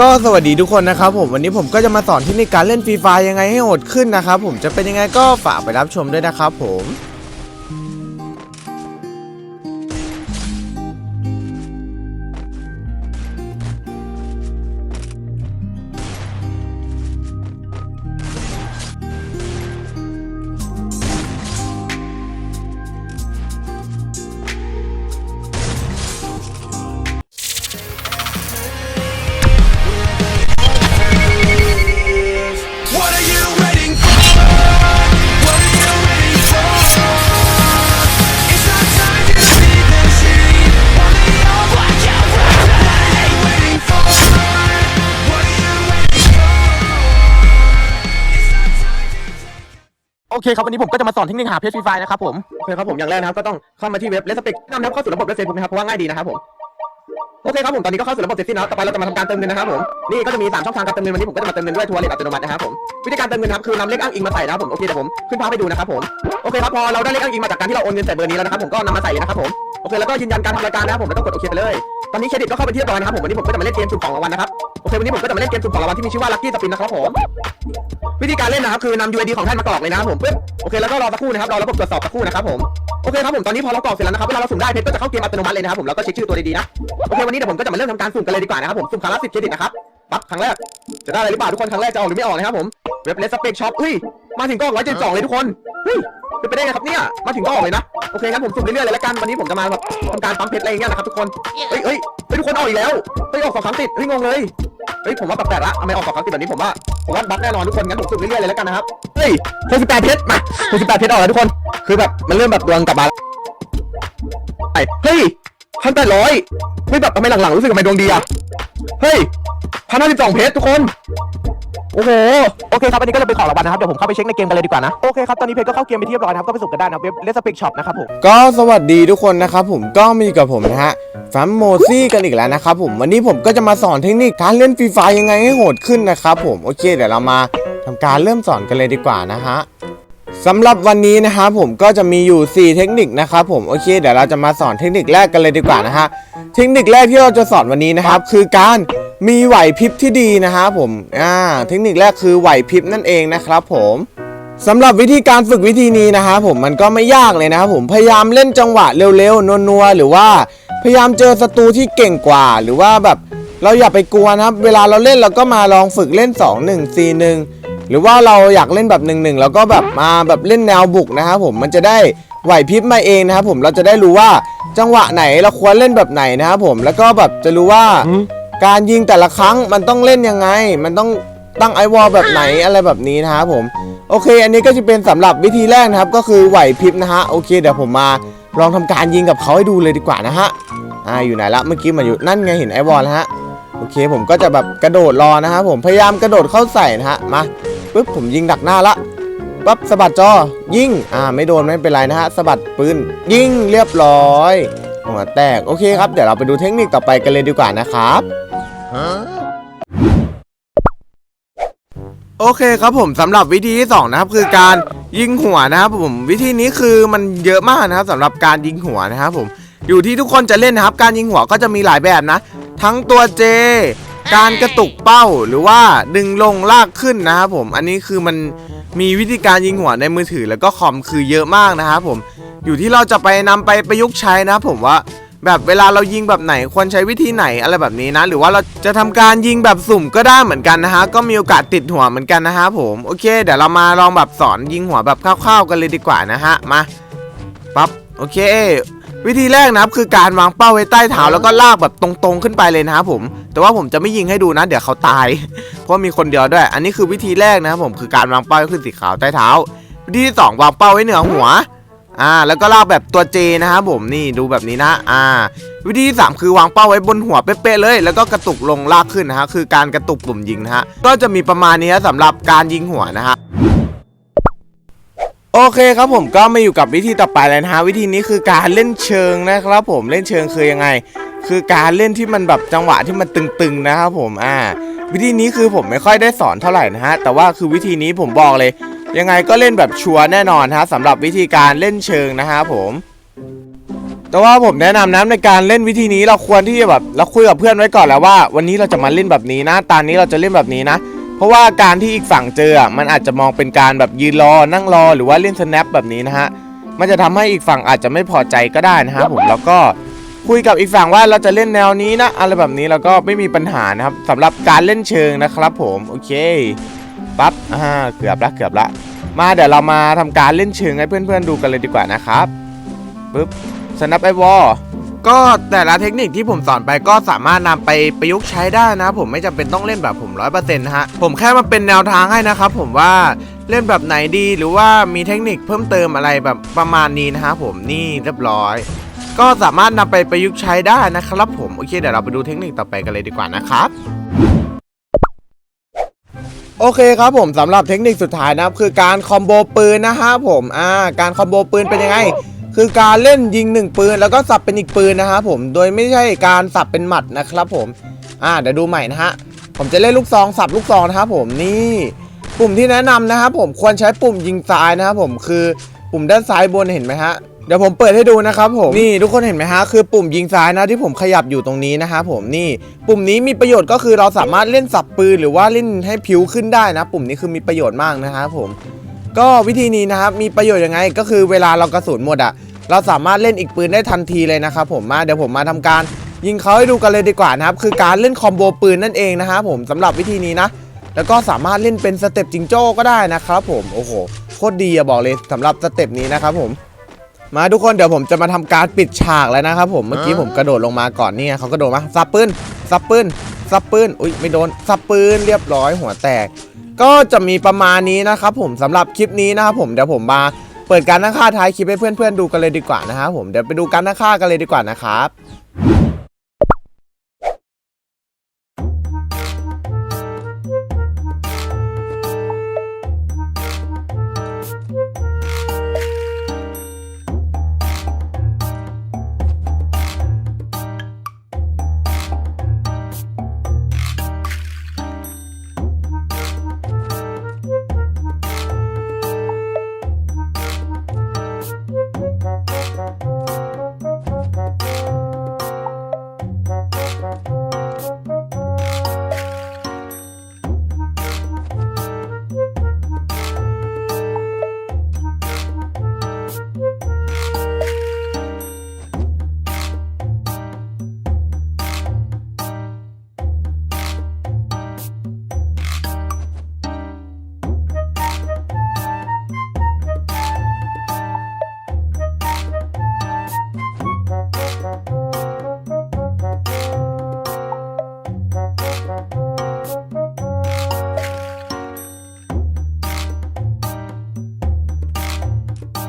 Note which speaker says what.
Speaker 1: ก็สวัสดีทุกคนนะครับผมวันนี้ผมก็จะมาสอนเทคนิคการเล่นฟรีไฟยังไงให้โหดขึ้นนะครับผมจะเป็นยังไงก็ฝากไปรับชมด้วยนะครับผม
Speaker 2: โอเคครับวันนี้ผมก็จะมาสอนเทคนิคหาเพจฟรีไฟนะครับผมโอเคครับผมอย่างแรกนะครับก็ต้องเข้ามาที่เว็บเลสเปกนำนะครับเข้าสู่ระบบเว็บเฟซบุ๊กนะครับเพราะว่าง่ายดีนะครับผมโอเคครับผมตอนนี้ก็เข้าสู่ระบบเสร็จสิ้นแล้วต่อไปเราจะมาทำการเติมเงินนะครับผมนี่ก็จะมี 3 ช่องทางการเติมเงินวันนี้ผมก็จะมาเติมเงินด้วยทัวร์เลทอัตโนมัตินะครับผมวิธีการเติมเงินนะครับคือนำเลขอ้างอิงมาใส่นะครับผมโอเคเดี๋ยวผมขึ้นภาพให้ดูนะครับผมโอเคครับพอเราได้เลขอ้างอิงมาจากการที่เราโอนเงินใส่เบอร์นี้แล้วนะครับผมก็นำมาใส่เลยนะครับผมโอเคแล้วก็ยืนยันการทำรายการนะครับผมแล้วก็กดโอเคไปเลย ตอนนี้เครดิตก็เข้าไปที่เรียบร้อยนะครับผมวันนี้ผมก็จะมาเล่นเกมสุ่มของรางวัลนะครับโอเควันนี้ผมก็จะมาเล่นเกมสุ่มของรางวัลที่มีชื่อว่าลัคกี้สปินนะครับผมวิธีการเล่นนะครับคือนำ UID ของท่านมากรอกเลยนะครับผมปึ๊บโอเคแล้วก็รอสักครู่นะครับรอระบบตรวจสอบสักครู่นะครับผมโอเคครับผมตอนนี้พอเรากรอกเสร็จแล้วนะครับเวลาเราสุ่มได้เพชรก็จะเข้าเกมอัตโนมัติเลยนะครับผมแล้วก็เช็คชื่อตัวดีๆนะโอเควันนี้เดี๋ยวผมก็จะมาเริ่มทำการสุ่มกันเลยดีกว่านะครับผมสุ่มคารั้งลสิบเครดิตนะครับปั๊บครั้งแรกจะได้อะไรหรือเปล่าทุกคนครั้งแรกจะออกหรือไม่ออกนะครับผมเว็บเลสเปกช็อปเฮ้ยมาถึงก็ออกร้อยเจ็ดสองเลยทุกคนเฮ้ย เป็นไปได้ไงครับเนี่ย มาถึงก็ออกเลยนะ โอเคงั้นผมสุ่มเรื่อยๆเลยละกัน วันนี้ผมจะมาแบบทำการปั๊มเพชรอะไรอย่างเงี้ยนะครับทุกคน เฮ้ยเฮ้ยเฮ้ยทุกคนออกอีกแล้ว เฮ้ยออกสองครั้งติด เฮ้ยงงเลย เฮ้ยผมว่าแปลกๆละทำไมออกสองครั้งติดแบบนี้ผมว่า ผมว่าบั๊กแน่นอนทุกคนงั้นผมสุ่มเรื่อยๆเลยแล้วกันนะครับ เฮ้ย68เพชรมา68เพชรออกแล้วทุกคน คือแบบมันเริ่มแบบดวงกลับมาแล้วไปเฮ้ยพันแปดร้อยเฮ้ยแบบทำไมหลังๆรู้สึกทำไมดวงดีอะเฮ้ยพันห้าสิบสองเพชรทุกคน โอ้โหโอเคครับอันนี้ก็จะเป็นของรางวัลนะครับเดี๋ยวผมเข้าไปเช็คในเกมกันเลยดีกว่านะโอเคครับตอนนี้เพชรก็เข้าเกมไปที่เรียบร้อยนะครับก็ไปสุ่มกันได้นะเว็บเลสเปกช็อปนะครับผม
Speaker 1: ก็สวัสดีทุกคนนะครับผมก็มีกับผมนะฮะแฟมโมซี่กันอีกแล้วนะครับผมวันนี้ผมก็จะมาสอนเทคนิคการเล่นฟรีไฟยังไงให้โหดขึ้นนะครับผมโอเคเดี๋ยวเรามาทำการเริ่มสอนกันเลยดีกว่านะฮะสำหรับวันนี้นะครับผมก็จะมีอยู่ 4 เทคนิคนะครับผมโอเค เดี๋ยวเราจะมาสอนเทคนิคแรกกันเลยดีกว่านะฮะเทคนิคแรกที่เราจะสอนวันนี้นะครับคือการ มีไหวพริบที่ดีนะครับผมอ่าเทคนิคแรกคือไหวพริบนั่นเองนะครับผมสำหรับวิธีการฝึกวิธีนี้นะครับผมมันก็ไม่ยากเลยนะครับผมพยายามเล่นจังหวะเร็วๆนัวๆหรือว่าพยายามเจอศัตรูที่เก่งกว่า หรือว่าแบบเราอย่าไปกลัวนะครับ เวลาเราเล่นเราก็มาลองฝึกเล่น 2 1 4 1 หรือว่าเราอยากเล่นแบบ 1 1 แล้วก็แบบมาแบบเล่นแนวบุกนะครับผมมันจะได้ไหวพริบมาเองนะครับผมเราจะได้รู้ว่าจังหวะไหนเราควรเล่นแบบไหนนะครับผมแล้วก็แบบจะรู้ว่า การยิงแต่ละครั้งมันต้องเล่นยังไง มันต้องตั้งไอวอลแบบไหนอะไรแบบนี้นะครับผมโอเค อันนี้ก็จะเป็นสำหรับวิธีแรกนะครับ ก็คือไหวพริบนะฮะโอเคเดี๋ยวผมมาลองทำการยิงกับเขาให้ดูเลยดีกว่านะฮะอ่าอยู่ไหนละเมื่อกี้มันอยู่นั่นไงเห็นไอวอลแล้วฮะโอเค ผมก็จะแบบกระโดดรอนะครับผมพยายามกระโดดเข้าใส่นะฮะมาปึ๊บผมยิงดักหน้าละปั๊บสะบัดจอยิงอ่าไม่โดนไม่เป็นไรนะฮะสะบัดปืนยิงเรียบร้อยหัวแตกโอเคครับเดี๋ยวเราไปดูเทคนิคต่อไปกันเลยดีกว่านะครับ โอเคครับผมสำหรับวิธีที่สองนะครับคือการยิงหัวนะครับผมวิธีนี้คือมันเยอะมากนะครับสำหรับการยิงหัวนะครับผมอยู่ที่ทุกคนจะเล่นนะครับ การยิงหัวก็จะมีหลายแบบนะ ทั้งตัวเจ การกระตุกเป้าหรือว่าดึงลงลากขึ้นนะครับผมอันนี้คือมันมีวิธีการยิงหัวในมือถือแล้วก็คอมคือเยอะมากนะครับผมอยู่ที่เราจะไปนำไปประยุกต์ใช้นะครับผมว่า แบบเวลาเรายิงแบบไหนควรใช้วิธีไหนอะไรแบบนี้นะ หรือว่าเราจะทำการยิงแบบสุ่มก็ได้เหมือนกันนะฮะก็มีโอกาสติดหัวเหมือนกันนะฮะผมโอเค เดี๋ยวเรามาลองแบบสอนยิงหัวแบบคร่าวๆกันเลยดีกว่านะฮะมาปั๊บโอเค วิธีแรกนะครับคือการวางเป้าไว้ใต้เท้าแล้วก็ลากแบบตรงๆขึ้นไปเลยนะครับผม แต่ว่าผมจะไม่ยิงให้ดูนะ เดี๋ยวเขาตาย เพราะมีคนเดียวด้วย อันนี้คือวิธีแรกนะครับผมคือการวางเป้าขึ้นสีขาวใต้เท้า วิธีที่สองวางเป้าไว้เหนือหัว อ่าแล้วก็ลากแบบตัวเจนะครับผมนี่ดูแบบนี้นะอ่า วิธีที่สามคือวางเป้าไว้บนหัวเป๊ะๆเลย แล้วก็กระตุกลงลากขึ้นนะฮะคือการกระตุกปุ่มยิงนะฮะก็จะมีประมาณนี้ฮะสำหรับการยิงหัวนะฮะโอเคครับผมก็มาอยู่กับวิธีต่อไปเลยนะฮะวิธีนี้คือการเล่นเชิงนะครับผมเล่นเชิงคือยังไง คือการเล่นที่มันแบบจังหวะที่มันตึงๆนะครับผมอ่า วิธีนี้คือผมไม่ค่อยได้สอนเท่าไหร่นะฮะแต่ว่าคือวิธีนี้ผมบอกเลย ยังไงก็เล่นแบบชัวร์แน่นอนฮะสำหรับวิธีการเล่นเชิงนะฮะผมแต่ว่าผมแนะนำนะในการเล่นวิธีนี้เราควรที่จะแบบเราคุยกับเพื่อนไว้ก่อนแล้วว่า วันนี้เราจะมาเล่นแบบนี้นะตอนนี้เราจะเล่นแบบนี้นะ เพราะว่าการที่อีกฝั่งเจอมันอาจจะมองเป็นการแบบยืนรอนั่งรอหรือว่าเล่นสแนปแบบนี้นะฮะมันจะทำให้อีกฝั่งอาจจะไม่พอใจก็ได้นะฮะผมแล้วก็คุยกับอีกฝั่งว่าเราจะเล่นแนวนี้นะอะไรแบบนี้แล้วก็ไม่มีปัญหานะครับสำหรับการเล่นเชิงนะครับผมโอเค ปั๊บอ่าเกือบละเกือบละ มาเดี๋ยวเรามาทำการเล่นเชิงให้เพื่อนๆดูกันเลยดีกว่านะครับปึ๊บสแนปไอวอลก็แต่ละเทคนิคที่ผมสอนไปก็สามารถนำไปประยุกต์ใช้ได้นะครับผมไม่จำเป็นต้องเล่นแบบผมร้อยเปอร์เซ็นต์ฮะผมแค่มาเป็นแนวทางให้นะครับผมว่าเล่นแบบไหนดีหรือว่ามีเทคนิคเพิ่มเติมอะไรแบบประมาณนี้นะฮะผมนี่เรียบร้อย ก็สามารถนำไปประยุกต์ใช้ได้นะครับผมโอเคเดี๋ยวเราไปดูเทคนิคต่อไปกันเลยดีกว่านะครับ โอเคครับผมสำหรับเทคนิคสุดท้ายนะครับคือการคอมโบปืนนะฮะผมอ่าการคอมโบปืนเป็นยังไงคือการเล่นยิงหนึ่งปืนแล้วก็สับเป็นอีกปืนนะฮะผมโดยไม่ใช่การสับเป็นหมัดนะครับผมอ่าเดี๋ยวดูใหม่นะฮะผมจะเล่นลูกซองสับลูกซองนะครับผมนี่ปุ่มที่แนะนำนะครับผมควรใช้ปุ่มยิงซ้ายนะครับผมคือปุ่มด้านซ้ายบนเห็นไหมฮะ เดี๋ยวผมเปิดให้ดูนะครับผมนี่ทุกคนเห็นไหมฮะคือปุ่มยิงซ้ายนะที่ผมขยับอยู่ตรงนี้นะฮะผมนี่ปุ่มนี้มีประโยชน์ก็คือเราสามารถเล่นสับปืนหรือว่าเล่นให้ผิวขึ้นได้นะ ปุ่มนี้คือมีประโยชน์มากนะครับผม ก็วิธีนี้นะครับมีประโยชน์ยังไง ก็คือเวลาเรากระสุนหมดอะเราสามารถเล่นอีกปืนได้ทันทีเลยนะครับผมมาเดี๋ยวผมมาทำการยิงเขาให้ดูกันเลยดีกว่านะครับคือการเล่นคอมโบปืนนั่นเองนะครับผมสำหรับวิธีนี้นะ แล้วก็สามารถเล่นเป็นสเต็ปจิงโจ้ก็ได้นะครับผมโอ้โหโคตรดีอะบอกเลยสำหรับสเต็ปนี้นะครับผม มาทุกคนเดี๋ยวผมจะมาทำการปิดฉากแล้วนะครับผมเมื่อกี้ผมกระโดดลงมาก่อนเนี่ยเขากระโดดมาซับปืนซับปืนซับปืนอุ้ยไม่โดนซับปืนเรียบร้อยหัวแตก ก็จะมีประมาณนี้นะครับผมสำหรับคลิปนี้นะครับผมเดี๋ยวผมมาเปิดการตั้งค่าท้ายคลิปให้เพื่อนๆดูกันเลยดีกว่านะครับผมเดี๋ยวไปดูการตั้งค่ากันเลยดีกว่านะครับ